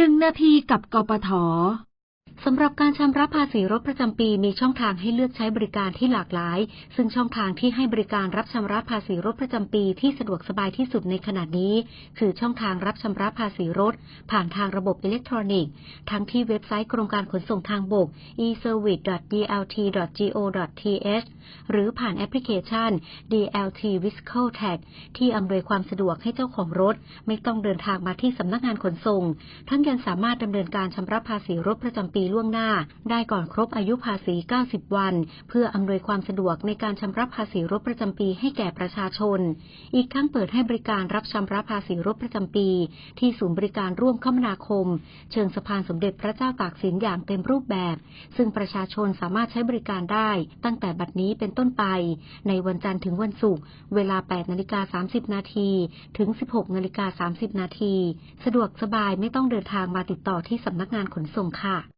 หนึ่งนาทีกับกปท สำหรับการชำระภาษีรถประจำปีมีช่องทางให้เลือกใช้บริการที่หลากหลาย ซึ่งช่องทางที่ให้บริการรับชำระภาษีรถประจำปีที่สะดวกสบายที่สุดในขณะนี้ คือช่องทางรับชำระภาษีรถ ผ่านทางระบบอิเล็กทรอนิกส์ ทั้งที่เว็บไซต์กรมการขนส่งทางบก e-service.dlt.go.th หรือผ่านแอปพลิเคชัน DLT Visco Tag ที่อำนวยความสะดวกให้เจ้าของรถ ไม่ต้องเดินทางมาที่สำนักงานขนส่ง ทั้งยังสามารถดำเนินการชำระภาษีรถประจำปีล่วงหน้า ได้ก่อนครบอายุภาษี 90 วัน เพื่ออำนวยความสะดวกในการชำระภาษีรถประจำปีให้แก่ประชาชน อีกทั้งเปิดให้บริการรับชำระภาษีรถประจำปี ที่ศูนย์บริการร่วมคมนาคม เชิงสะพานสมเด็จพระเจ้าตากสินอย่างเต็มรูปแบบ ซึ่งประชาชนสามารถใช้บริการได้ ตั้งแต่บัดนี้เป็นต้นไป ในวันจันทร์ถึงวันศุกร์เวลา 8 นาฬิกา 30 นาทีถึง 16 นาฬิกา 30 นาที สะดวกสบายไม่ต้องเดินทางมาติดต่อที่สำนักงานขนส่งค่ะ